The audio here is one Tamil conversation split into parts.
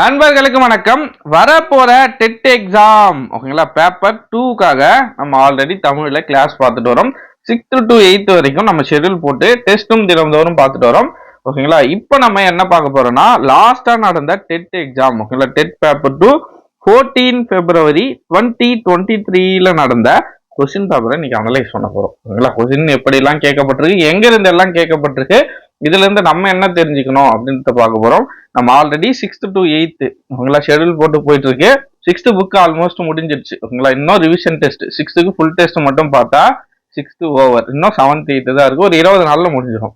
நண்பர்களுக்கு வணக்கம். வரப்போற டெட் எக்ஸாம் ஓகேங்களா? பேப்பர் டூக்காக நம்ம ஆல்ரெடி தமிழ்ல கிளாஸ் பார்த்துட்டு வரோம். சிக்ஸ்த் டு எயித் வரைக்கும் நம்ம ஷெட்யூல் போட்டு டெஸ்ட்டும் தினம்தோறும் பார்த்துட்டு வரோம். ஓகேங்களா? இப்போ நம்ம என்ன பார்க்க போறோம்னா லாஸ்டா நடந்த டெட் எக்ஸாம் ஓகேங்களா? TET paper two fourteen February twenty twenty த்ரீல நடந்த கொஸ்டின் பேப்பரை இன்னைக்கு அனலைஸ் பண்ண போறோம். ஓகேங்களா? கொஸ்டின் எப்படிலாம் கேட்கப்பட்டிருக்கு எங்க இருந்து எல்லாம் கேட்கப்பட்டிருக்கு இதுல இருந்து நம்ம என்ன தெரிஞ்சுக்கணும் அப்படின்றத பார்க்க போறோம். நம்ம ஆல்ரெடி சிக்ஸ்த் டு எயித்து ஓகேங்களா ஷெட்யூல் போட்டு போயிட்டு இருக்கு சிக்ஸ்த் புக் ஆல்மோஸ்ட் முடிஞ்சிடுச்சு. ஓகேங்களா இன்னும் ரிவிஷன் டெஸ்ட் சிக்ஸ்த்துக்கு ஃபுல் டெஸ்ட் மட்டும் பார்த்தா சிக்ஸ்த்து ஓவர் இன்னும் செவன்த் எயித்து தான் இருக்கும் ஒரு இருபது நாள்ல முடிஞ்சிடும்.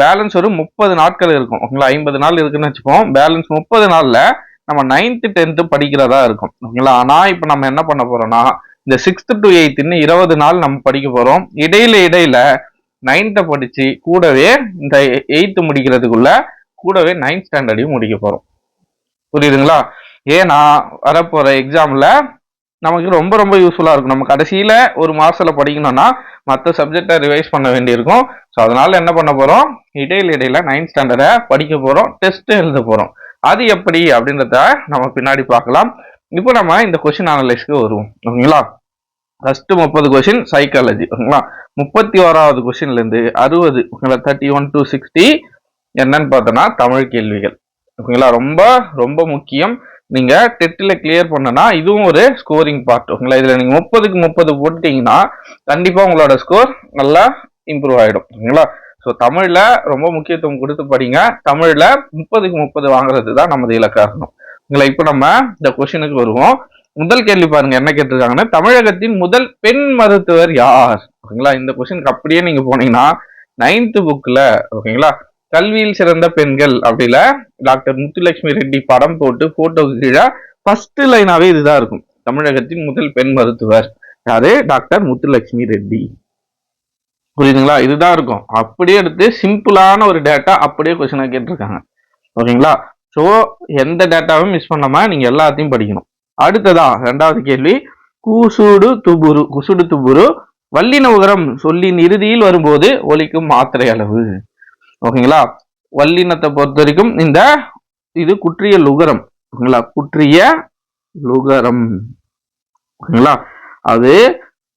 பேலன்ஸ் ஒரு முப்பது நாட்கள் இருக்கும். ஓகேங்களா ஐம்பது நாள் இருக்குன்னு வச்சுப்போம். பேலன்ஸ் முப்பது நாள்ல நம்ம நைன்த்து டென்த்து படிக்கிறதா இருக்கும். ஓகேங்களா ஆனா இப்போ நம்ம என்ன பண்ண போறோம்னா இந்த சிக்ஸ்த் டு எயித்துன்னு இருபது நாள் நம்ம படிக்க போறோம். இடையில இடையில நைன்த்தை படிச்சு கூடவே இந்த எயித்து முடிக்கிறதுக்குள்ள கூடவே நைன்த் ஸ்டாண்டர்டையும் முடிக்க போறோம். புரியுதுங்களா? ஏன்னா வரப்போற எக்ஸாம்ல நமக்கு ரொம்ப ரொம்ப யூஸ்ஃபுல்லா இருக்கும். நம்ம கடைசியில ஒரு மாசத்துல படிக்கணும்னா மற்ற சப்ஜெக்டை ரிவைஸ் பண்ண வேண்டியிருக்கும். ஸோ அதனால என்ன பண்ண போறோம்? இடையில இடையில நைன்த் ஸ்டாண்டர்டை படிக்க போறோம் டெஸ்ட் எழுத போறோம். அது எப்படி அப்படின்றத நம்ம பின்னாடி பார்க்கலாம். இப்போ நம்ம இந்த கொஸ்டின் அனலைஸ்க்கு வருவோம். ஓகேங்களா? ஃபர்ஸ்ட் முப்பது கொஸ்டின் சைக்காலஜி ஓகேங்களா? முப்பத்தி ஓராவது கொஸ்டின்ல இருந்து அறுபது ஓகேங்களா? தேர்ட்டி ஒன் டு சிக்ஸ்டி என்னன்னு பார்த்தோன்னா தமிழ் கேள்விகள். ஓகேங்களா? ரொம்ப ரொம்ப முக்கியம். நீங்க டெட்டில் கிளியர் பண்ணனா இதுவும் ஒரு ஸ்கோரிங் பார்ட் ஓகேங்களா? இதுல நீங்க முப்பதுக்கு முப்பது போட்டுட்டீங்கன்னா கண்டிப்பா உங்களோட ஸ்கோர் நல்லா இம்ப்ரூவ் ஆயிடும். ஓகேங்களா? ஸோ தமிழ்ல ரொம்ப முக்கியத்துவம் கொடுத்து படிங்க. தமிழ்ல முப்பதுக்கு முப்பது வாங்குறது தான் நமது இலக்காரணம். ஓகேங்களா? இப்போ நம்ம இந்த கொஸ்டினுக்கு வருவோம். முதல் கேள்வி பாருங்க என்ன கேட்டிருக்காங்கன்னா தமிழகத்தின் முதல் பெண் மருத்துவர் யார்? ஓகேங்களா? இந்த கொஸ்டினுக்கு அப்படியே நீங்க போனீங்கன்னா நைன்த் புக்ல ஓகேங்களா? கல்வியில் சிறந்த பெண்கள் அப்படில டாக்டர் முத்துலட்சுமி ரெட்டி படம் போட்டு போட்டோக்கு கீழே ஃபர்ஸ்ட் லைனாவே இதுதான் இருக்கும். தமிழகத்தின் முதல் பெண் மருத்துவர் யாரு? டாக்டர் முத்துலட்சுமி ரெட்டி. புரியுதுங்களா? இதுதான் இருக்கும். அப்படியே எடுத்து சிம்பிளான ஒரு டேட்டா அப்படியே கொஸ்டினா கேட்டிருக்காங்க. ஓகேங்களா? ஸோ எந்த டேட்டாவும் மிஸ் பண்ணாம நீங்க எல்லாத்தையும் படிக்கணும். அடுத்ததா ரெண்டாவது கேள்வி. கூசுடு துபுரு குசுடு துபுரு வல்லின உகரம் சொல்லின் இறுதியில் வரும்போது ஒலிக்கும் மாத்திரை அளவு. ஓகேங்களா? வல்லினத்தை பொறுத்த வரைக்கும் இந்த இது குற்றிய லுகரம். ஓகேங்களா? குற்றிய லுகரம். ஓகேங்களா? அது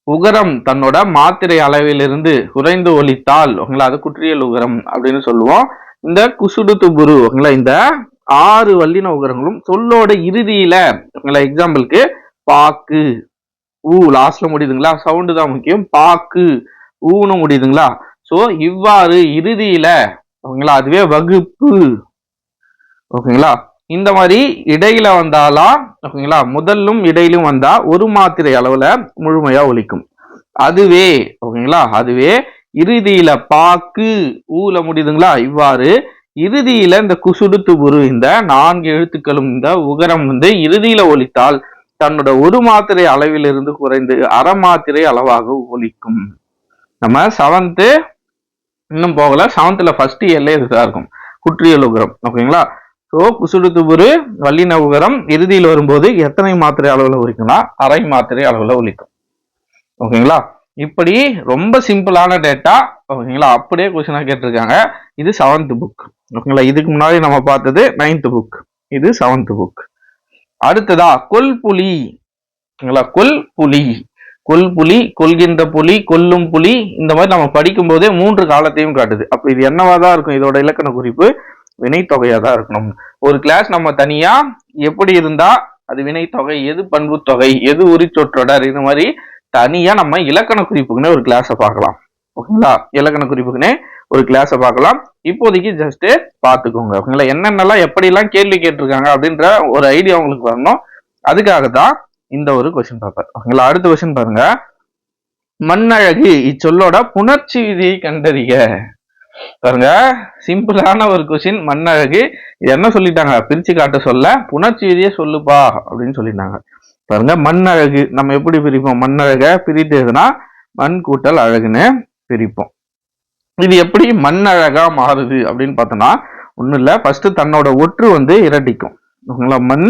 உகரம் தன்னோட மாத்திரை அளவிலிருந்து குறைந்து ஒலித்தால் ஓகேங்களா? அது குற்றிய லுகரம் அப்படின்னு சொல்லுவோம். இந்த குசுடு துபுரு ஓகேங்களா? இந்த ஆறு வல்லின உகரங்களும் சொல்லோட இறுதியில ஓகேங்களா எக்ஸாம்பிளுக்கு பாக்கு. ஊ லாஸ்ட்ல முடியுதுங்களா? சவுண்டு தான் முக்கியம். பாக்கு. ஊன்னு முடியுதுங்களா? சோ இவ்வாறு இறுதியில ஓகேங்களா? அதுவே வகுப்பு. ஓகேங்களா? இந்த மாதிரி இடையில வந்தாலா ஓகேங்களா? முதல்லும் இடையிலும் வந்தா ஒரு மாத்திரை அளவுல முழுமையா ஒலிக்கும். அதுவே ஓகேங்களா? அதுவே இறுதியில பாக்கு ஊல முடியுதுங்களா? இவ்வாறு இறுதியில இந்த குசுடு குரு இந்த நான்கு எழுத்துக்களும் இந்த உகரம் வந்து இறுதியில ஒலித்தால் தன்னோட ஒரு மாத்திரை அளவிலிருந்து குறைந்து அரை மாத்திரை அளவாக ஒலிக்கும். நம்ம செவன்த்து இன்னும் போகல. செவன்த்ல ஃபர்ஸ்ட் இயர்ல இதுதான் இருக்கும். குற்றியல் உகரம். ஓகேங்களா? ஸோ குசுடுத்து துபுரு வல்லின உகரம் இறுதியில் வரும்போது எத்தனை மாத்திரை அளவில் ஒலிக்கும்னா அரை மாத்திரை அளவில் ஒலிக்கும். ஓகேங்களா? இப்படி ரொம்ப சிம்பிளான டேட்டா ஓகேங்களா? அப்படியே கொஸ்டினாக கேட்டிருக்காங்க. இது செவன்த் புக் ஓகேங்களா? இதுக்கு முன்னாடி நம்ம பார்த்தது நைன்த் புக் இது செவன்த் புக் அடுத்ததா கொல் புலி. ஓகேங்களா? கொல் புலி. கொல் புலி கொள்கின்ற புலி கொல்லும் புலி இந்த மாதிரி நம்ம படிக்கும் போதே மூன்று காலத்தையும் காட்டுது. அப்போ இது என்னவா தான் இருக்கும்? இதோட இலக்கண குறிப்பு வினைத்தொகையாக தான் இருக்கணும். ஒரு கிளாஸ் நம்ம தனியா எப்படி இருந்தா அது வினைத்தொகை எது பண்புத்தொகை எது உரிச்சொற்றொடர் இந்த மாதிரி தனியா நம்ம இலக்கண குறிப்புக்குனே ஒரு கிளாஸை பார்க்கலாம். ஓகேங்களா? இலக்கண குறிப்புக்குன்னே ஒரு கிளாஸை பார்க்கலாம். இப்போதைக்கு ஜஸ்ட் பார்த்துக்கோங்க. ஓகேங்களா? என்னென்னலாம் எப்படிலாம் கேள்வி கேட்டிருக்காங்க அப்படின்ற ஒரு ஐடியா உங்களுக்கு வரணும். அதுக்காக தான் இந்த ஒரு கொஸ்டின் பேப்பர் ஓகேங்களா? அடுத்த கொஸ்டின் பாருங்க. மண்ணழகு இச்சொல்லோட புணர்ச்சி விதியை கண்டறிக. பாருங்க. சிம்பிளான ஒரு கொஸ்டின் மண்ணழகு. என்ன சொல்லிட்டாங்க? பிரிச்சு காட்ட சொல்ல புணர்ச்சி விதியை சொல்லுப்பா அப்படின்னு சொல்லிட்டாங்க. பாருங்க மண்ணழகு. நம்ம எப்படி பிரிப்போம்? மண்ணழக பிரித்ததுன்னா மண் கூட்டல் அழகுன்னு பிரிப்போம். இது எப்படி மண்ணழகா மாறுது அப்படின்னு பார்த்தோம்னா ஒன்றும் இல்லை. ஃபர்ஸ்ட் தன்னோட ஒற்று வந்து இரட்டிக்கும். ஓகேங்களா? மண்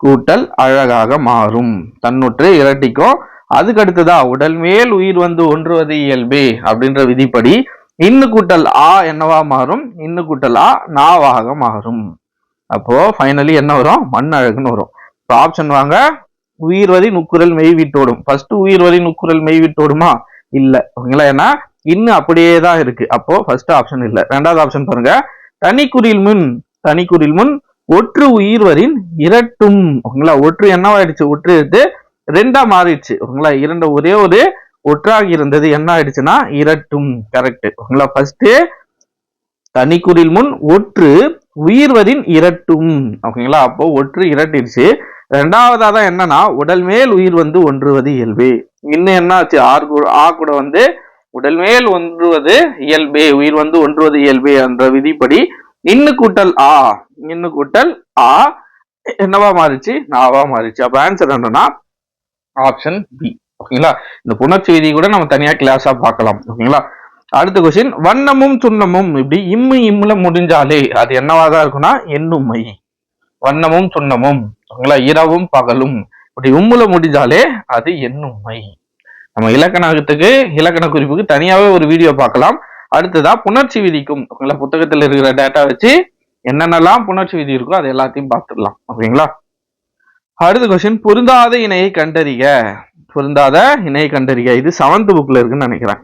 கூட்டல் அழகாக மாறும். தன்னொற்று இரட்டிக்கும். அதுக்கு அடுத்ததா உடல் மேல் உயிர் வந்து ஒன்றுவது இயல்பே அப்படின்ற விதிப்படி இன்னு கூட்டல் ஆ என்னவா மாறும்? இன்னு கூட்டல் ஆ நாவாக மாறும். அப்போ ஃபைனலி என்ன வரும்? மண் அழகுன்னு வரும். இப்போ ஆப்ஷன் வாங்க. உயிர்வதி நுக்குரல் மெய் விட்டோடும். ஃபர்ஸ்ட் உயிர்வதி நுக்குரல் மெய் விட்டோடுமா? இல்ல. ஓகேங்களா? ஏன்னா இன்னும் அப்படியே தான் இருக்கு. அப்போ ஃபர்ஸ்ட் ஆப்ஷன் இல்ல. ரெண்டாவது ஆப்ஷன் பாருங்க. தனிக்குறில் முன் தனிக்குறில் முன் ஒற்று உயிர்வரின் இரட்டும். ஓகேங்களா? ஒற்று என்னவாயிடுச்சு? ஒற்று எடுத்து ரெண்டா மாறிடுச்சு. ஓகேங்களா? இரண்டு ஒரே ஒரு ஒற்றாகி இருந்தது. என்ன ஆயிடுச்சுன்னா இரட்டும். கரெக்ட் ஓகேங்களா? ஃபர்ஸ்ட் தனிக்குறில் முன் ஒற்று உயிர்வரின் இரட்டும். ஓகேங்களா? அப்போ ஒற்று இரட்டிடுச்சு. ரெண்டாவதாக தான் என்னன்னா உடல் மேல் உயிர் வந்து ஒன்றுவது இயல்பு. இன்னும் என்ன ஆச்சு? ஆர் ஆ கூட வந்து உடல் மேல் ஒன்றுவது இயல்பே உயிர் வந்து ஒன்றுவது இயல்பே என்ற விதிப்படி இன்னு கூட்டல் ஆ இன்னு கூட்டல் ஆ என்னவா மாறிச்சு? நாவா மாறிச்சு. அப்ப ஆன்சர் என்னன்னா ஆப்ஷன் பி ஓகேங்களா? இந்த புணர்ச்சி விதி கூட நம்ம தனியா கிளாஸா பார்க்கலாம். ஓகேங்களா? அடுத்த கொஸ்டின் வண்ணமும் சுண்ணமும் இப்படி இம்மு இம்முல முடிஞ்சாலே அது என்னவா தான் இருக்கும்னா எண்ணுமை. வண்ணமும் சுண்ணமும் ஓகேங்களா இரவும் பகலும். இப்படி உம்முல முடிஞ்சாலே அது என்னுமை நம்ம இலக்கணத்துக்கு இலக்கண குறிப்புக்கு தனியாவே ஒரு வீடியோ பார்க்கலாம். அடுத்ததா புணர்ச்சி விதிக்கும். ஓகேங்களா புத்தகத்தில் இருக்கிற டேட்டா வச்சு என்னென்னலாம் புணர்ச்சி விதி இருக்கோ அது எல்லாத்தையும் பார்த்துடலாம். ஓகேங்களா? அடுத்த கொஸ்டின் பொருந்தாத இணையை கண்டறிக. பொருந்தாத இணையை கண்டறிக. இது செவன்த் புக்ல இருக்குன்னு நினைக்கிறேன்.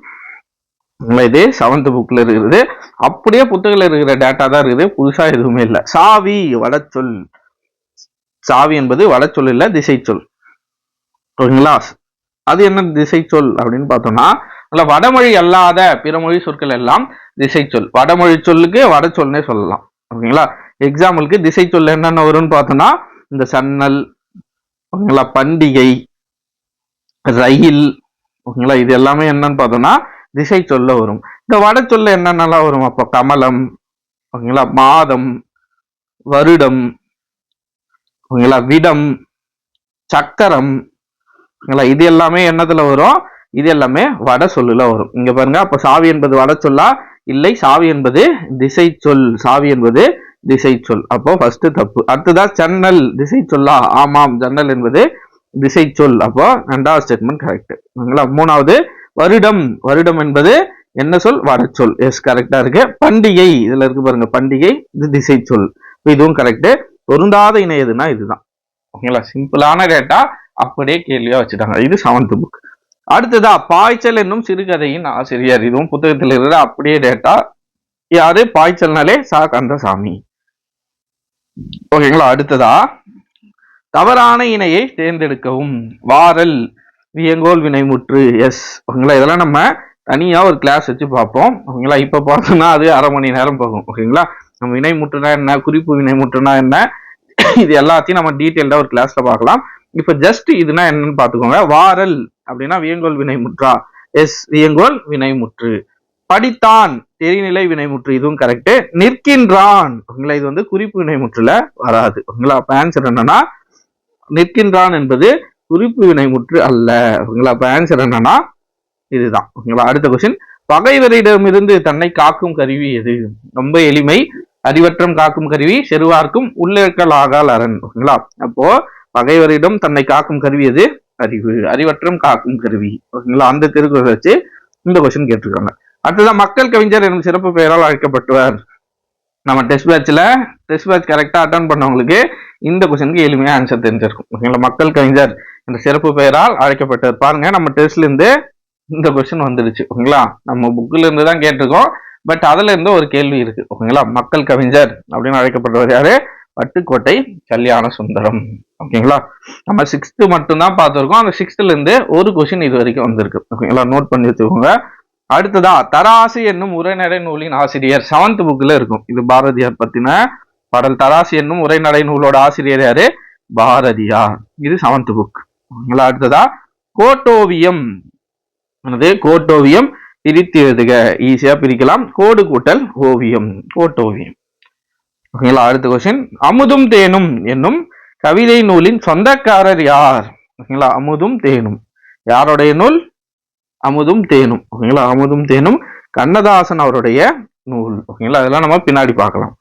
இது. செவன்த் புக்கில் இருக்குது. அப்படியே புத்தகத்தில் இருக்கிற டேட்டா தான் இருக்குது. புதுசாக எதுவுமே இல்லை. சாவி வடச்சொல். சாவி என்பது வடச்சொல் இல்லை திசை சொல் ஓகேங்களா? அது என்ன திசை சொல் அப்படின்னு பார்த்தோம்னா இல்ல வடமொழி அல்லாத பிற மொழி சொற்கள் எல்லாம் திசை சொல் வடமொழி சொல்லுக்கு வடச்சொல்னே சொல்லலாம். ஓகேங்களா? எக்ஸாம்பிளுக்கு திசை சொல் என்னென்ன வரும்னு பார்த்தோம்னா இந்த சன்னல் ஓகேங்களா? பண்டிகை ரயில் ஓகேங்களா? இது எல்லாமே என்னன்னு பார்த்தோம்னா திசை சொல்ல வரும். இந்த வடச்சொல்ல என்னென்னலாம் வரும்? அப்போ கமலம் ஓகேங்களா? மாதம் வருடம் ஓகேங்களா? விடம் சக்கரம் ஓகேங்களா? இது எல்லாமே என்னத்துல வரும்? இது எல்லாமே வட சொல்லுல வரும். இங்க பாருங்க அப்ப சாவி என்பது வட சொல்லா? இல்லை சாவி என்பது திசை சொல். சாவி என்பது திசை சொல். அப்போ ஃபர்ஸ்ட் தப்பு. அடுத்ததா ஜன்னல் திசை சொல்லா? ஆமாம் ஜன்னல் என்பது திசை சொல். அப்போ ரெண்டாவது ஸ்டேட்மெண்ட் கரெக்ட் ஓகேங்களா? மூணாவது வருடம் வருடம் என்பது என்ன சொல்? வட சொல். எஸ் கரெக்டா இருக்கு. பண்டிகை. இதுல இருக்கு பாருங்க பண்டிகை. இது திசை சொல் இதுவும் கரெக்ட் பொருந்தாத இணை எதுனா இதுதான் ஓகேங்களா சிம்பிளான டேட்டா அப்படியே கேள்வியா வச்சுட்டாங்க. இது செவன்த் புக் அடுத்ததா பாய்ச்சல் என்னும் சிறுகதையின் ஆசிரியர். இதுவும் புத்தகத்தில் இருக்கிற அப்படியே டேட்டா யாரு? பாய்ச்சல்னாலே சா கந்தசாமி. ஓகேங்களா அடுத்ததா தவறான இணையை தேர்ந்தெடுக்கவும். வாரல். வியங்கோல் வினைமுற்று எஸ் ஓகேங்களா? இதெல்லாம் நம்ம தனியாக ஒரு கிளாஸ் வச்சு பார்ப்போம். ஓகேங்களா? இப்போ பார்த்தோம்னா அது அரை மணி நேரம் போகும். ஓகேங்களா? நம்ம வினைமுற்றுனா என்ன? குறிப்பு வினைமுற்றுனா என்ன? இது எல்லாத்தையும் நம்ம டீட்டெயில்டாக ஒரு கிளாஸில் பார்க்கலாம். இப்போ ஜஸ்ட் இதுனா என்னன்னு பார்த்துக்கோங்க. வாரல் அப்படின்னா வியங்கோல் வினைமுற்றா. எஸ் வியங்கோல் வினைமுற்று. படித்தான் தெரிநிலை வினைமுற்று. இதுவும் கரெக்டு நிற்கின்றான். ஓகேங்களா? இது வந்து குறிப்பு வினைமுற்றுல வராது. ஓகேங்களா? அப்ப ஆன்சர் என்னன்னா நிற்கின்றான் என்பது குறிப்பு வினைமுற்று அல்ல. ஓகேங்களா? அப்ப ஆன்சர் என்னன்னா இதுதான். ஓகேங்களா? அடுத்த கொஸ்டின் பகைவரிடமிருந்து தன்னை காக்கும் கருவி எது? ரொம்ப எளிமை. அறிவற்றம் காக்கும் கருவி செருவார்க்கும் உள்ளக்கலாகால் அரண். ஓகேங்களா? அப்போ பகைவரிடம் தன்னை காக்கும் கருவி எது? அறிவு. அறிவற்றம் காக்கும் கருவி. ஓகேங்களா? அந்த திருக்குறள் வச்சு இந்த கொஸ்டின் கேட்டிருக்காங்க. அடுத்ததான் மக்கள் கவிஞர் எனும் சிறப்பு பெயரால் அழைக்கப்பட்டவர். நம்ம டெஸ்ட் பேட்ச்ல டெஸ்ட் பேட்ச் கரெக்டாக அட்டன் பண்ணவங்களுக்கு இந்த கொஸ்டினுக்கு எளிமையாக ஆன்சர் தெரிஞ்சிருக்கும். ஓகேங்களா மக்கள் கவிஞர் என்ற சிறப்பு பெயரால் அழைக்கப்பட்டவர் பாருங்க நம்ம டெஸ்ட்ல இருந்து இந்த கொஸ்டின் வந்துடுச்சு. ஓகேங்களா நம்ம புக்ல இருந்து தான் கேட்டிருக்கோம். பட் அதுல இருந்து ஒரு கேள்வி இருக்கு. ஓகேங்களா மக்கள் கவிஞர் அப்படின்னு அழைக்கப்பட்டவர் யாரு? பட்டுக்கோட்டை கல்யாண சுந்தரம் ஓகேங்களா நம்ம சிக்ஸ்த்து மட்டும்தான் பார்த்துருக்கோம். அந்த சிக்ஸ்த்துல இருந்து ஒரு கொஸ்டின் இது வரைக்கும் வந்திருக்கு. ஓகேங்களா நோட் பண்ணி வச்சுக்கோங்க. அடுத்ததா தராசு என்னும் உரைநடை நூலின் ஆசிரியர் செவன்த் புக்ல இருக்கும். இது பாரதியார் பத்தின பாடல் தராசு என்னும் உரைநடை நூலோட ஆசிரியர் யாரு? பாரதியார். இது செவன்த் புக் அடுத்ததா கோட்டோவியம். என்னது? கோட்டோவியம் பிரித்து எழுதுக. ஈஸியா பிரிக்கலாம். கோடு கூட்டல் ஓவியம். கோட்டோவியம். ஓகேங்களா? அடுத்த கொஸ்டின் அமுதும் தேனும் என்னும் கவிதை நூலின் சொந்தக்காரர் யார்? ஓகேங்களா? அமுதும் தேனும். யாருடைய நூல்? அமுதும் தேனும். ஓகேங்களா? அமுதும் தேனும் கண்ணதாசன் அவருடைய நூல். ஓகேங்களா? அதெல்லாம் நம்ம பின்னாடி பார்க்கலாம்.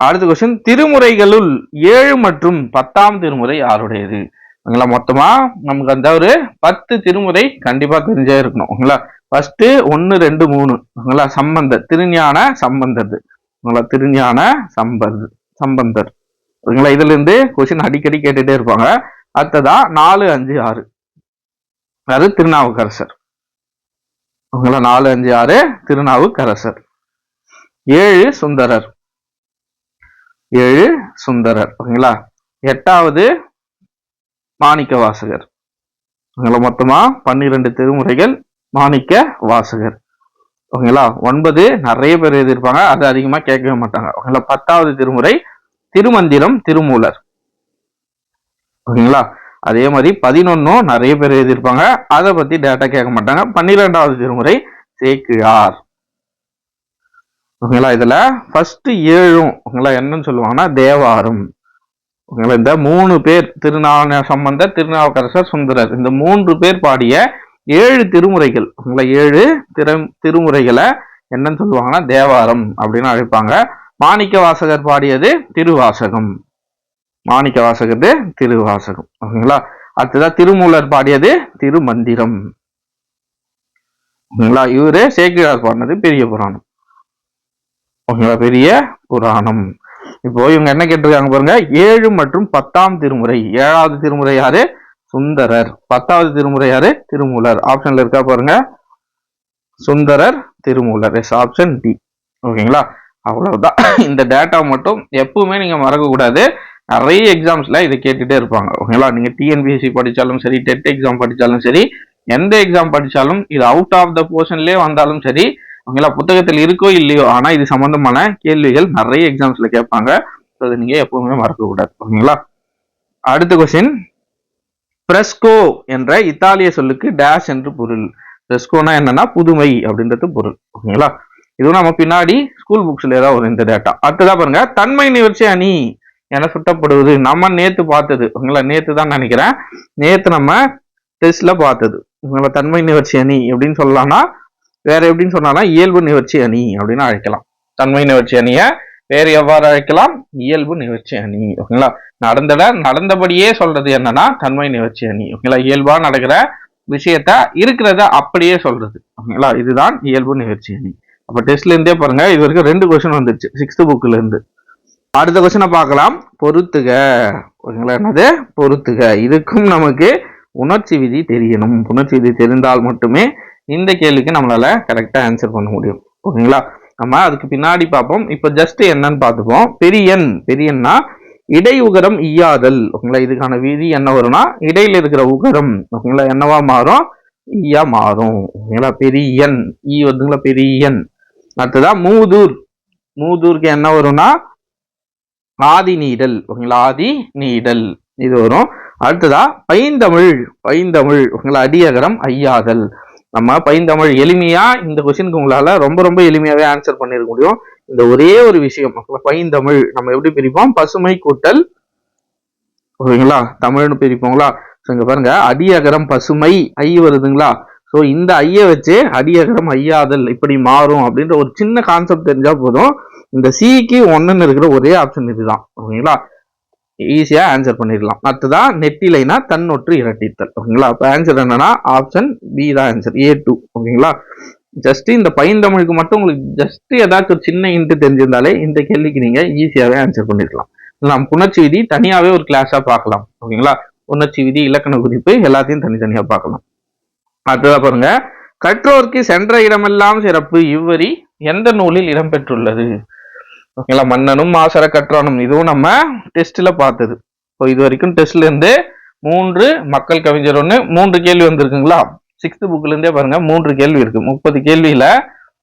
அடுத்த கொஸ்டின் திருமுறைகளுள் ஏழு மற்றும் பத்தாம் திருமுறை யாருடையது? ஓகேங்களா? மொத்தமா நமக்கு அந்த ஒரு பத்து திருமுறை கண்டிப்பா தெரிஞ்சே இருக்கணும். ஓகேங்களா? ஃபர்ஸ்ட் ஒன்னு ரெண்டு மூணு. ஓகேங்களா? சம்பந்தர். திருஞான சம்பந்தர். ஓகேங்களா? திருஞான சம்பந்தர். சம்பந்தர். ஓகேங்களா? இதுல இருந்து கொஸ்டின் அடிக்கடி கேட்டுட்டே இருப்பாங்க. அடுத்ததா நாலு அஞ்சு ஆறு. அது திருநாவுக்கரசர். ஓகேங்களா? நாலு அஞ்சு ஆறு திருநாவுக்கரசர். ஏழு சுந்தரர். ஏழு சுந்தரர் ஓகேங்களா? எட்டாவது மாணிக்க வாசகர். ஓகேங்களா மொத்தமா பன்னிரெண்டு திருமுறைகள் மாணிக்க வாசகர். ஓகேங்களா ஒன்பது நிறைய பேர் எழுதியிருப்பாங்க அது அதிகமா கேட்கவே மாட்டாங்க. ஓகேங்களா பத்தாவது திருமுறை திருமந்திரம் திருமூலர். ஓகேங்களா அதே மாதிரி பதினொன்னும் நிறைய பேர் எழுதியிருப்பாங்க அதை பத்தி டேட்டா கேட்க மாட்டாங்க. பன்னிரெண்டாவது திருமுறை சேக்கிழார் ஓகேங்களா? இதில் ஃபர்ஸ்ட் ஏழும் ஓகேங்களா என்னன்னு சொல்லுவாங்கன்னா தேவாரம். ஓகேங்களா? இந்த மூணு பேர் திருநாள சம்பந்த திருநாவுக்கரசர் சுந்தரர். இந்த மூன்று பேர் பாடிய ஏழு திருமுறைகள் ஓகேங்களா? ஏழு திரு திருமுறைகளை என்னன்னு சொல்லுவாங்கன்னா தேவாரம் அப்படின்னு அழைப்பாங்க. மாணிக்க வாசகர் பாடியது திருவாசகம். மாணிக்க வாசகது திருவாசகம் ஓகேங்களா? அடுத்ததான் திருமூலர் பாடியது திருமந்திரம். ஓகேங்களா? இவரு சேக்கிழார் பாடினது பெரிய புராணம் ஓகேங்களா? பெரிய புராணம். இப்போ இவங்க என்ன கேட்டிருக்காங்க பாருங்க ஏழு மற்றும் பத்தாம் திருமுறை. ஏழாவது திருமுறை யாரு? சுந்தரர். பத்தாவது திருமுறை யாரு? திருமூலர். ஆப்ஷன்ல இருக்கா பாருங்க. Sundarar Thirumoolar. Yes option D ஓகேங்களா? அவ்வளவுதான். இந்த டேட்டா மட்டும் எப்பவுமே நீங்க மறக்கக்கூடாது நிறைய எக்ஸாம்ஸ்ல இதை கேட்டுட்டே இருப்பாங்க. ஓகேங்களா? நீங்க டிஎன்பிஎஸ்சி படிச்சாலும் சரி டெட் எக்ஸாம் படிச்சாலும் சரி எந்த எக்ஸாம் படிச்சாலும் இது அவுட் ஆஃப் த போர்ஷன்லேயே வந்தாலும் சரி ஓகேங்களா புத்தகத்தில் இருக்கோ இல்லையோ ஆனா இது சம்பந்தமான கேள்விகள் நிறைய எக்ஸாம்ஸ்ல கேட்பாங்க. அதை நீங்க எப்பவுமே மறக்க கூடாது ஓகேங்களா? அடுத்த கொஸ்டின் பிரெஸ்கோ என்ற இத்தாலிய சொல்லுக்கு டேஷ் என்று பொருள். பிரெஸ்கோனா என்னன்னா புதுமை அப்படின்றது பொருள். ஓகேங்களா? இதுவும் நம்ம பின்னாடி ஸ்கூல் புக்ஸ்ல ஏதாவது ஒரு இந்த டேட்டா அடுத்ததா பாருங்க. தன்மை நிகழ்ச்சி அணி என சுட்டப்படுவது. நம்ம நேத்து பார்த்தது. ஓகேங்களா? நேத்து தான் நினைக்கிறேன். நேத்து நம்ம டெஸ்ட்ல பார்த்தது. உங்களை தன்மை நிகழ்ச்சி அணி எப்படின்னு சொல்லலாம்னா வேற எப்படின்னு சொன்னானா இயல்பு நிகழ்ச்சி அணி அப்படின்னு அழைக்கலாம். தன்மை நிகழ்ச்சி அணியை வேறு எவ்வாறு அழைக்கலாம்? இயல்பு நிகழ்ச்சி அணி ஓகேங்களா? நடந்தட நடந்தபடியே சொல்றது என்னன்னா தன்மை நிகழ்ச்சி அணி ஓகேங்களா? இயல்பா நடக்கிற விஷயத்த இருக்கிறத அப்படியே சொல்றது ஓகேங்களா? இதுதான் இயல்பு நிகழ்ச்சி அணி. அப்ப டெஸ்ட்ல இருந்தே பாருங்க இது வரைக்கும் ரெண்டு கொஸ்டின் வந்துருச்சு சிக்ஸ்த் புக்ல இருந்து. அடுத்த கொஸ்டினை பார்க்கலாம். பொறுத்துக ஓகேங்களா? என்னது? பொறுத்துக. இதுக்கும் நமக்கு உணர்ச்சி விதி தெரியணும். உணர்ச்சி விதி தெரிந்தால் மட்டுமே இந்த கேள்விக்கு நம்மளால கரெக்டாக ஆன்சர் பண்ண முடியும். ஓகேங்களா நம்ம அதுக்கு பின்னாடி பார்ப்போம். இப்போ ஜஸ்ட் என்னன்னு பார்த்துப்போம். பெரியன் பெரியன்னா இடை உகரம் ஈயாதல். ஓகேங்களா? இதுக்கான விதி என்ன வரும்னா இடையில இருக்கிற உகரம். ஓகேங்களா? என்னவா மாறும்? ஈயா மாறும். ஓகேங்களா? பெரியன் ஈ வந்துங்களா? பெரியன் அடுத்ததான் மூதூர். மூதூருக்கு என்ன வரும்னா ஆதி நீடல். ஓகேங்களா? ஆதி நீடல். இது வரும். அடுத்ததா பைந்தமிழ். பைந்தமிழ். ஓகேங்களா? அடியகரம் ஐயாதல். நம்ம பைந்தமிழ் எளிமையா இந்த கொஸ்டினுக்கு உங்களால ரொம்ப ரொம்ப எளிமையாவே ஆன்சர் பண்ணிருக்க முடியும். இந்த ஒரே ஒரு விஷயம் பைந்தமிழ் நம்ம எப்படி பிரிப்போம்? பசுமை கூட்டல் ஓகேங்களா தமிழ்னு பிரிப்போங்களா? ஸோ இங்க பாருங்க அடியகரம் பசுமை ஐ வருதுங்களா? ஸோ இந்த ஐயை வச்சு அடியகரம் ஐயாதல் இப்படி மாறும் அப்படின்ற ஒரு சின்ன கான்செப்ட் தெரிஞ்சா போதும். இந்த சிக்கு ஒன்னுன்னு இருக்கிற ஒரே ஆப்ஷன் இதுதான் ஓகேங்களா ஈஸியாக ஆன்சர் பண்ணிடலாம். அடுத்ததான் நெட்டிலைனா தன்னொற்று இரட்டித்தல். ஓகேங்களா? அப்போ ஆன்சர் என்னன்னா ஆப்ஷன் பி தான் ஆன்சர் ஏ டூ ஓகேங்களா? ஜஸ்ட் இந்த பைந்தமிழுக்கு மட்டும் உங்களுக்கு ஜஸ்ட் ஏதாச்சும் ஒரு சின்ன இன்ட்டு தெரிஞ்சிருந்தாலே இந்த கேள்விக்கு நீங்க ஈஸியாகவே ஆன்சர் பண்ணிடலாம். நாம் புணர்ச்சி விதி தனியாகவே ஒரு கிளாஸாக பார்க்கலாம். ஓகேங்களா? புணர்ச்சி விதி இலக்கண குறிப்பு எல்லாத்தையும் தனித்தனியாக பார்க்கலாம். அடுத்ததாக பாருங்க. கற்றோர்க்கு சென்ற இடமெல்லாம் சிறப்பு. இவ்வரி எந்த நூலில் இடம்பெற்றுள்ளது ஓகேங்களா மன்னனும் மாசர கற்றானும். இதுவும் நம்ம டெஸ்ட்ல பார்த்தது. ஸோ இது வரைக்கும் டெஸ்ட்ல இருந்து மூன்று மக்கள் கவிஞர் ஒன்று மூன்று கேள்வி வந்திருக்குங்களா? சிக்ஸ்த் புக்ல இருந்தே பாருங்க மூன்று கேள்வி இருக்கு. முப்பது கேள்வியில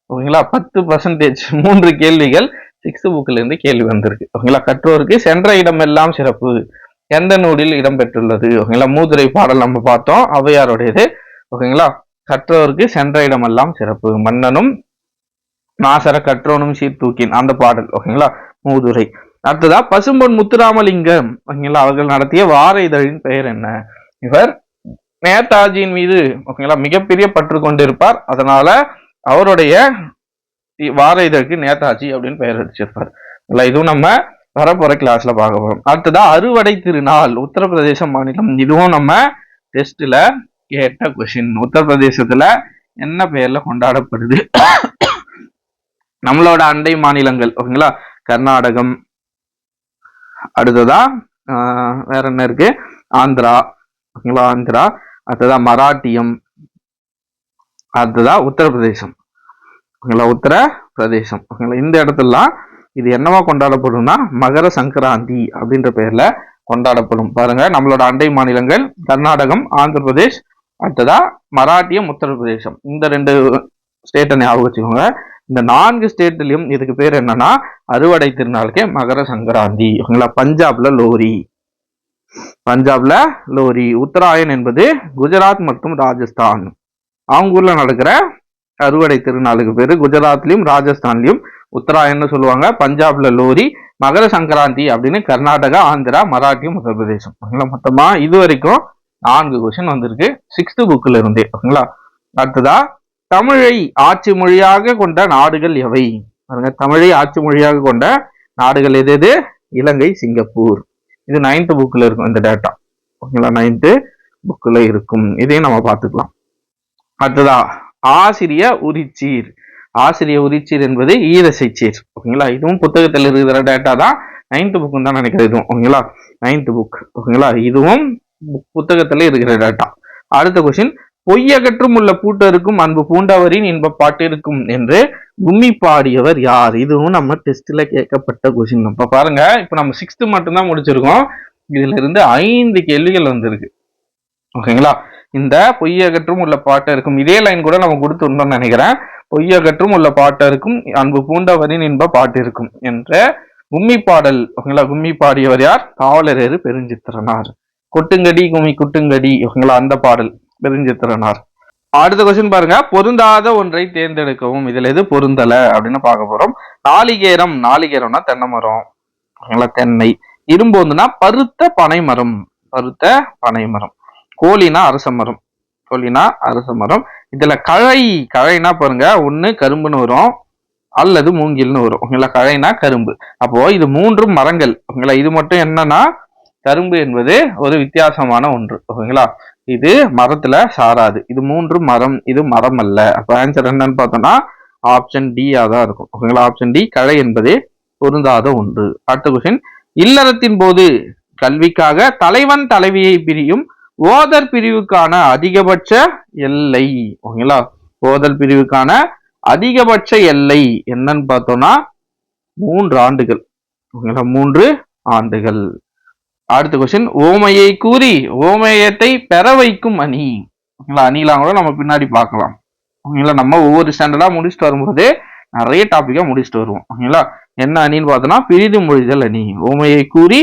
ஓகேங்களா? பத்து பர்சன்டேஜ் மூன்று கேள்விகள் சிக்ஸ்த் புக்ல இருந்து கேள்வி வந்திருக்கு. ஓகேங்களா? கற்றோருக்கு சென்ற இடமெல்லாம் சிறப்பு. எந்த நூலில் இடம்பெற்றுள்ளது ஓகேங்களா? மூதுரை பாடல் நம்ம பார்த்தோம். அவையாருடையது ஓகேங்களா? கற்றோருக்கு சென்ற இடமெல்லாம் சிறப்பு. மன்னனும் நாசர கற்றோனும் சீர்தூக்கின் அந்த பாடல் ஓகேங்களா? மூதுரை. அடுத்ததா பசும்பொன் முத்துராமலிங்கம். ஓகேங்களா? அவர்கள் நடத்திய வார இதழின் பெயர் என்ன? இவர் நேதாஜியின் மீது ஓகேங்களா மிகப்பெரிய பற்று கொண்டிருப்பார். அதனால அவருடைய வார இதழுக்கு நேதாஜி அப்படின்னு பெயர் அடிச்சிருப்பார் இல்ல இதுவும் நம்ம வரப்போற கிளாஸ்ல பார்க்க போறோம். அடுத்ததா அறுவடை திருநாள். உத்தரப்பிரதேச மாநிலம். இதுவும் நம்ம டெஸ்ட்ல கேட்ட கொஷின் உத்தரப்பிரதேசத்துல என்ன பெயர்ல கொண்டாடப்படுது? நம்மளோட அண்டை மாநிலங்கள் ஓகேங்களா? கர்நாடகம் அடுத்ததா வேற என்ன இருக்கு? ஆந்திரா ஓகேங்களா ஆந்திரா. அடுத்ததா மராட்டியம். அடுத்ததா உத்தரப்பிரதேசம். ஓகேங்களா உத்தரப்பிரதேசம். ஓகேங்களா இந்த இடத்துலலாம் இது என்னவா கொண்டாடப்படும்னா மகர சங்கராந்தி அப்படின்ற பெயர்ல கொண்டாடப்படும். பாருங்க நம்மளோட அண்டை மாநிலங்கள் கர்நாடகம் ஆந்திர பிரதேஷ் அடுத்ததா மராட்டியம் உத்தரப்பிரதேசம். இந்த ரெண்டு ஸ்டேட்டை ஞாபகம் வச்சுக்கோங்க. இந்த நான்கு ஸ்டேட்லயும் இதுக்கு பேர் என்னன்னா அறுவடை திருநாளுக்கு மகர சங்கராந்தி. ஓகேங்களா? பஞ்சாப்ல லோரி. பஞ்சாப்ல லோரி. உத்தராயன் என்பது குஜராத் மற்றும் ராஜஸ்தான். அவங்க ஊர்ல நடக்கிற அறுவடை திருநாளுக்கு பேரு குஜராத்லயும் ராஜஸ்தான்லயும் உத்தராயன்னு சொல்லுவாங்க. பஞ்சாப்ல லோரி மகர சங்கராந்தி அப்படின்னு கர்நாடகா ஆந்திரா மராட்டி உத்தரப்பிரதேசம் ஓகேங்களா? மொத்தமா இது வரைக்கும் நான்கு கொஸ்டின் வந்திருக்கு. சிக்ஸ்த் புக்ல இருந்தே. ஓகேங்களா? அடுத்ததா தமிழை ஆட்சி மொழியாக கொண்ட நாடுகள் எவை? பாருங்க தமிழை ஆட்சி மொழியாக கொண்ட நாடுகள் எது எது? இலங்கை சிங்கப்பூர். இது நைன்த் புக்கில் இருக்கும் இந்த டேட்டா ஓகேங்களா? நைன்த்து புக்கில் இருக்கும். இதையும் நம்ம பார்த்துக்கலாம். அடுத்ததா ஆசிரிய உரிச்சீர். ஆசிரிய உரிச்சீர் என்பது ஈரசைச்சீர் ஓகேங்களா? இதுவும் புத்தகத்தில் இருக்கிற டேட்டா தான் நைன்த் புக்கு தான் நினைக்கிறேன் இதுவும். ஓகேங்களா? நைன்த் புக் ஓகேங்களா? இதுவும் புக்- இருக்கிற டேட்டா அடுத்த கொஸ்டின் பொய்யகற்றும் உள்ள பூட்டருக்கும் அன்பு பூண்டவரின் இன்ப பாட்டிருக்கும் என்று கும்மி பாடியவர் யார்? இதுவும் நம்ம டெஸ்ட்ல கேட்கப்பட்ட கொஸ்டின் இப்ப பாருங்க இப்ப நம்ம சிக்ஸ்த் மட்டும்தான் முடிச்சிருக்கோம். இதுல இருந்து ஐந்து கேள்விகள் வந்திருக்கு. ஓகேங்களா இந்த பொய்யகற்றும் உள்ள பாட்டருக்கும் இதே லைன் கூட நம்ம கொடுத்துருந்தோம்னு நினைக்கிறேன். பொய்யகற்றும் உள்ள பாட்டருக்கும் அன்பு பூண்டவரின் இன்ப பாட்டிருக்கும் என்ற கும்மி பாடல். ஓகேங்களா கும்மி பாடியவர் யார்? காவலரேறு பெருஞ்சித்திரனார். கொட்டுங்கடி கும்மி குட்டுங்கடி. ஓகேங்களா அந்த பாடல். பெருஞ்சித்திரனார் அடுத்த கொஸ்டின் பாருங்க. பொருந்தாத ஒன்றை தேர்ந்தெடுக்கவும். இதுல எது பொருந்தல அப்படின்னு பார்க்க போறோம். நாளிகேரம். நாளிகேரம்னா தென்னை மரம். ஓகேங்களா தென்னை. இரும்போந்துனா பருத்த பனை மரம். பருத்த பனை மரம். கோழினா அரச மரம். கோழினா அரச மரம். இதுல கழை. கழைனா பாருங்க ஒண்ணு கரும்புன்னு வரும். அல்லது மூங்கில்னு வரும். ஓகேங்களா கழைனா கரும்பு. அப்போ இது மூன்றும் மரங்கள். ஓகேங்களா இது மட்டும் என்னன்னா கரும்பு என்பது ஒரு வித்தியாசமான ஒன்று. ஓகேங்களா இது மரத்துல சாராது. இது மூன்று மரம் இது மரம் அல்ல. அப்ப ஆன்சர் என்னன்னு பார்த்தோம்னா ஆப்ஷன் டி தான் இருக்கும். ஓகேங்களா? ஆப்ஷன் டி கழை என்பது பொருந்தாத ஒன்று. அடுத்த கொஸ்டின் இல்லறத்தின் போது கல்விக்காக தலைவன் தலைவியை பிரியும் ஓதர் பிரிவுக்கான அதிகபட்ச எல்லை. ஓகேங்களா? ஓதல் பிரிவுக்கான அதிகபட்ச எல்லை என்னன்னு பார்த்தோம்னா மூன்று ஆண்டுகள். ஓகேங்களா? மூன்று ஆண்டுகள். அடுத்த கொஸ்டின் ஓமையை கூறி ஓமயத்தை பெற வைக்கும் அணி. ஓகேங்களா? அணிலாம் கூட நம்ம பின்னாடி பார்க்கலாம். ஓகேங்களா? நம்ம ஒவ்வொரு ஸ்டாண்டர்டாக முடிச்சுட்டு வரும்போது நிறைய டாப்பிக்காக முடிச்சுட்டு வருவோம். ஓகேங்களா? என்ன அணின்னு பார்த்தோம்னா பிரிது மொழிதல் அணி. ஓமையை கூறி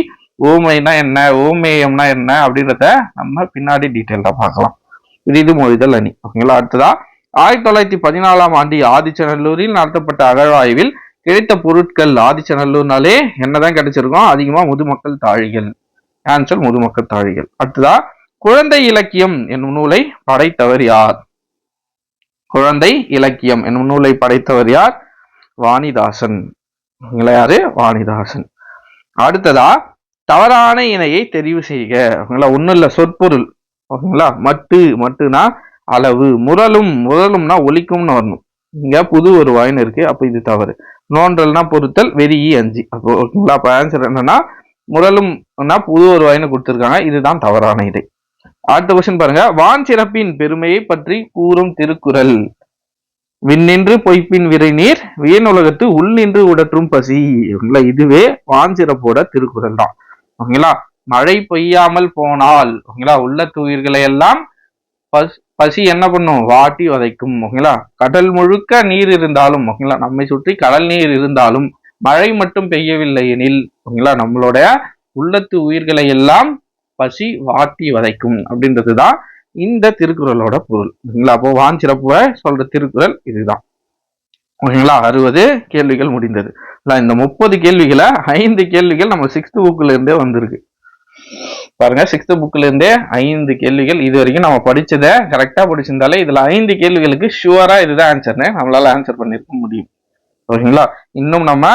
ஓமைனா என்ன ஓமேயம்னா என்ன அப்படின்றத நம்ம பின்னாடி டீட்டெயிலாக பார்க்கலாம். பிரிது மொழிதல் அணி. ஓகேங்களா? அடுத்ததா ஆயிரத்தி தொள்ளாயிரத்தி பதினாலாம் ஆண்டு ஆதிச்சநல்லூரில் நடத்தப்பட்ட அகழ்வாய்வில் கிடைத்த பொருட்கள் ஆதிச்சநல்லூர்னாலே என்னதான் கிடைச்சிருக்கோம் அதிகமாக முதுமக்கள் தாழிகள். ஆன்சர் முதுமக்கள் தாழிகள். அடுத்ததா குழந்தை இலக்கியம் என்னும் நூலை படைத்தவர் யார்? குழந்தை இலக்கியம் என்னும் நூலை படைத்தவர் யார்? வாணிதாசன். யாரு? வாணிதாசன். அடுத்ததா தவறான இணையை தெரிவு செய்க. ஓகேங்களா ஒண்ணும் இல்ல சொற்பொருள். ஓகேங்களா? மட்டு மட்டுனா அளவு. முரலும் முரலும்னா ஒலிக்கும்னு வரணும். இங்க புது ஒரு வாயின் இருக்கு அப்ப இது தவறு. நோன்றல்னா பொருத்தல் வெறியி அஞ்சு. அப்போ ஓகேங்களா? அப்ப ஆன்சர் என்னன்னா முரலும் புது ஒரு வாயினை கொடுத்துருக்காங்க. இதுதான் தவறான இதை. அடுத்த கொஸ்டின் பாருங்க. வான் சிறப்பின் பெருமையை பற்றி கூறும் திருக்குறள். விண்ணின்று பொய்ப்பின் விரை நீர் வியனுலகத்து உள் நின்று உடற்றும் பசி. இதுவே வான் சிறப்போட திருக்குறள் தான். ஓகேங்களா? மழை பெய்யாமல் போனால் ஓகேங்களா? உள்ள உயிர்களை எல்லாம் பஸ் பசி என்ன பண்ணும்? வாட்டி வதைக்கும் ஓகேங்களா? கடல் முழுக்க நீர் இருந்தாலும் ஓகேங்களா? நம்மை சுற்றி கடல் நீர் இருந்தாலும் மழை மட்டும் பெய்யவில்லை எனில் ஓகேங்களா நம்மளுடைய உள்ளத்து உயிர்களை எல்லாம் பசி வாட்டி வதைக்கும் அப்படின்றது தான் இந்த திருக்குறளோட பொருள். ஓகேங்களா அப்போ வான் சிறப்புவ சொல்ற திருக்குறள் இதுதான். ஓகேங்களா அறுபது கேள்விகள் முடிந்தது. இந்த முப்பது கேள்விகளை ஐந்து கேள்விகள் நம்ம சிக்ஸ்த் புக்ல இருந்தே வந்திருக்கு. பாருங்க சிக்ஸ்த் புக்ல இருந்தே ஐந்து கேள்விகள். இது வரைக்கும் நம்ம படிச்சதை கரெக்டா படிச்சிருந்தாலே இதுல ஐந்து கேள்விகளுக்கு ஷுவரா இதுதான் ஆன்சர்னு நம்மளால ஆன்சர் பண்ணிருக்க முடியும். ஓகேங்களா? இன்னும் நம்ம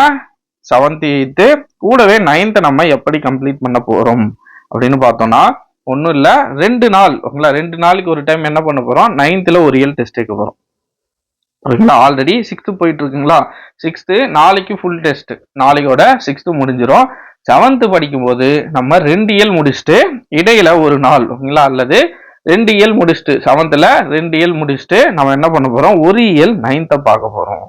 செவன்த் எயித்து கூடவே நைன்த் நம்ம எப்படி கம்ப்ளீட் பண்ண போறோம் அப்படின்னு பார்த்தோம்னா ஒன்றும் இல்லை ரெண்டு நாள் ஓகேங்களா? ரெண்டு நாளைக்கு ஒரு டைம் என்ன பண்ண போறோம்? நைன்த்தில் ஒரு ரியல் டெஸ்ட் வைக்க ஓகேங்களா? ஆல்ரெடி சிக்ஸ்த்து போயிட்டு இருக்குங்களா? சிக்ஸ்த்து நாளைக்கு ஃபுல் டெஸ்ட் நாளைக்கோட சிக்ஸ்த்து முடிஞ்சிடும் செவன்த்து படிக்கும்போது நம்ம ரெண்டு இயல் முடிச்சுட்டு இடையில ஒரு நாள் ஓகேங்களா? அல்லது ரெண்டு இயல் முடிச்சுட்டு செவன்த்தில் ரெண்டு இயல் முடிச்சுட்டு நம்ம என்ன பண்ண போகிறோம் ஒரு இயல் நைன்த்தை பார்க்க போகிறோம்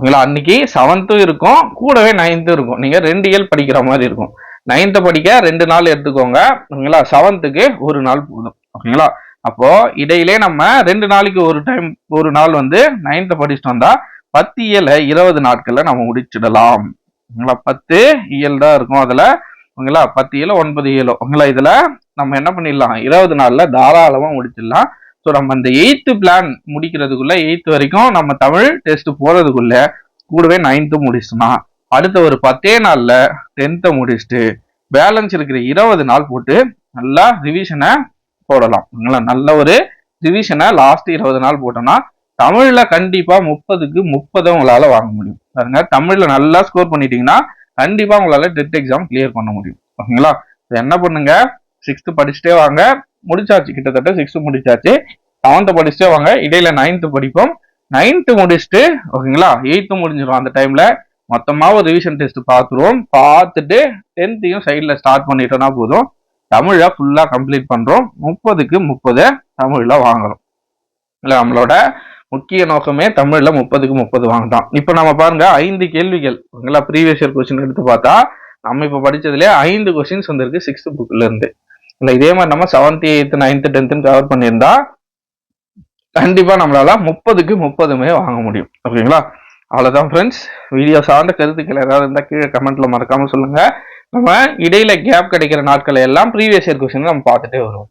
ஓகேங்களா அன்னைக்கு செவன்த்தும் இருக்கும் கூடவே நைன்த்தும் இருக்கும். நீங்கள் ரெண்டு இயல் படிக்கிற மாதிரி இருக்கும். நைன்த்தை படிக்க ரெண்டு நாள் எடுத்துக்கோங்க. ஓகேங்களா செவன்த்துக்கு ஒரு நாள் போதும். ஓகேங்களா அப்போ இடையிலே நம்ம ரெண்டு நாளைக்கு ஒரு டைம் ஒரு நாள் வந்து நைன்த்தை படிச்சுட்டு வந்தா பத்து இயலை இருபது நாட்கள்ல நம்ம முடிச்சிடலாம். ஓகேங்களா பத்து இயல் தான் இருக்கும் அதுல. ஓகேங்களா பத்து இயலோ ஒன்பது இயலோ. ஓகேங்களா இதுல நம்ம என்ன பண்ணிடலாம்? இருபது நாள்ல தாராளமா முடிச்சிடலாம். ஸோ நம்ம அந்த எயித்து பிளான் முடிக்கிறதுக்குள்ள எயித்து வரைக்கும் நம்ம தமிழ் டெஸ்ட் போறதுக்குள்ள கூடவே நைன்த்து முடிச்சுனா அடுத்த ஒரு பத்தே நாளில் டென்த்தை முடிச்சுட்டு பேலன்ஸ் இருக்கிற இருபது நாள் போட்டு நல்லா ரிவிஷனை போடலாம். ஓகேங்களா நல்ல ஒரு ரிவிஷனை லாஸ்ட் இருபது நாள் போட்டோம்னா தமிழில் கண்டிப்பாக முப்பதுக்கு முப்பதை உங்களால் வாங்க முடியும். பாருங்க தமிழில் நல்லா ஸ்கோர் பண்ணிட்டீங்கன்னா கண்டிப்பாக உங்களால் டெட் எக்ஸாம் கிளியர் பண்ண முடியும். ஓகேங்களா? என்ன பண்ணுங்க? சிக்ஸ்த்து படிச்சுட்டே வாங்க. முடிச்சாச்சு. கிட்டத்தட்ட சிக்ஸ்த் முடிச்சாச்சு. செவன்த்து படிச்சுட்டே வாங்க இடையில நைன்த்து படிப்போம். நைன்த்து முடிச்சுட்டு ஓகேங்களா எயித்து முடிஞ்சிடும் அந்த டைம்ல மொத்தமாக ஒரு ரிவிஷன் டெஸ்ட் பார்த்துருவோம் பார்த்துட்டு டென்த்தையும் சைடில் ஸ்டார்ட் பண்ணிட்டோம்னா போதும். தமிழை ஃபுல்லாக கம்ப்ளீட் பண்ணுறோம் முப்பதுக்கு முப்பது தமிழில் வாங்குறோம். இல்லை நம்மளோட முக்கிய நோக்கமே தமிழில் முப்பதுக்கு முப்பது வாங்கிட்டோம். இப்போ நம்ம பாருங்க ஐந்து கேள்விகள். ஓகேங்களா? ப்ரீவியஸ் இயர் கொஸ்டின் எடுத்து பார்த்தா நம்ம இப்போ படித்ததுலேயே ஐந்து கொஸ்டின்ஸ் வந்திருக்கு சிக்ஸ்த் புக்கில் இருந்து. இல்லை இதே மாதிரி நம்ம செவன்த் எயித்து நைன்த்து டென்த்துன்னு கவர் பண்ணியிருந்தா கண்டிப்பா நம்மளால முப்பதுக்கு முப்பதுமே வாங்க முடியும். ஓகேங்களா? அவ்வளோதான் ஃப்ரெண்ட்ஸ் வீடியோ சார்ந்த கருத்துக்கள் ஏதாவது இருந்தால் கீழே கமெண்ட்ல மறக்காம சொல்லுங்க. நம்ம இடையில கேப் கிடைக்கிற நாட்களை எல்லாம் ப்ரீவியஸ் இயர் கொஸ்டின் நம்ம பார்த்துட்டே வருவோம்.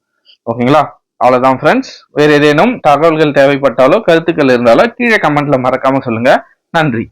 ஓகேங்களா? அவ்வளோதான் ஃப்ரெண்ட்ஸ் வேற ஏதேனும் தகவல்கள் தேவைப்பட்டாலோ கருத்துக்கள் இருந்தாலோ கீழே கமெண்ட்ல மறக்காம சொல்லுங்க. நன்றி.